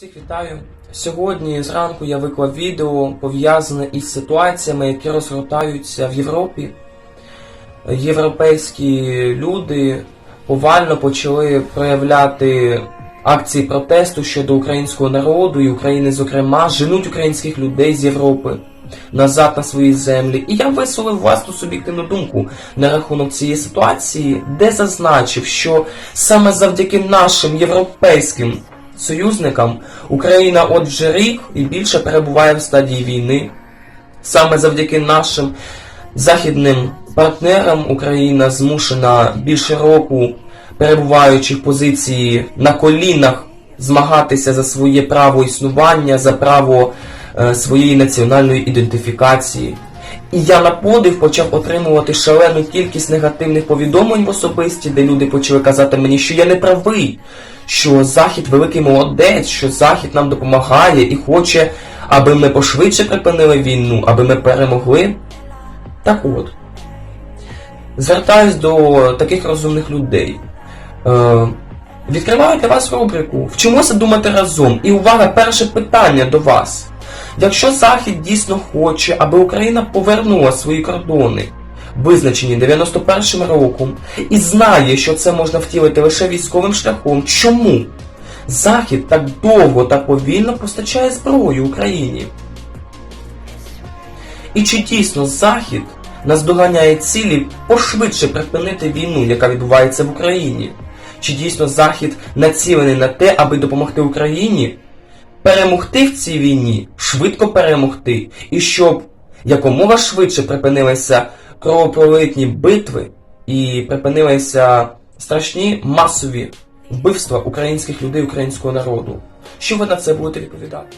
Всіх вітаю. Сьогодні зранку я виклав відео пов'язане із ситуаціями, які розгортаються в Європі. Європейські люди повально почали проявляти акції протесту щодо українського народу і України, зокрема, женуть українських людей з Європи назад на свої землі. І я висловив власну суб'єктивну думку на рахунок цієї ситуації, де зазначив, що саме завдяки нашим європейським союзникам Україна от вже рік і більше перебуває в стадії війни. Саме завдяки нашим західним партнерам Україна змушена більше року, перебуваючи в позиції на колінах, змагатися за своє право існування, за право е, своєї національної ідентифікації. І я на подив почав отримувати шалену кількість негативних повідомлень в особисті, де люди почали казати мені, що я не правий, що Захід великий молодець, що Захід нам допомагає і хоче, аби ми пошвидше припинили війну, аби ми перемогли. Так от, звертаюсь до таких розумних людей. Е, відкриваю для вас рубрику Вчимося думати разом. І увага, перше питання до вас. Якщо Захід дійсно хоче, аби Україна повернула свої кордони, визначені 91-м роком, і знає, що це можна втілити лише військовим шляхом, чому Захід так довго та повільно постачає зброю Україні? І чи дійсно Захід наздоганяє цілі пошвидше припинити війну, яка відбувається в Україні? Чи дійсно Захід націлений на те, аби допомогти Україні перемогти в цій війні, швидко перемогти, і щоб якомога швидше припинилися кровопролитні битви і припинилися страшні масові вбивства українських людей, українського народу? Що ви на це будете відповідати?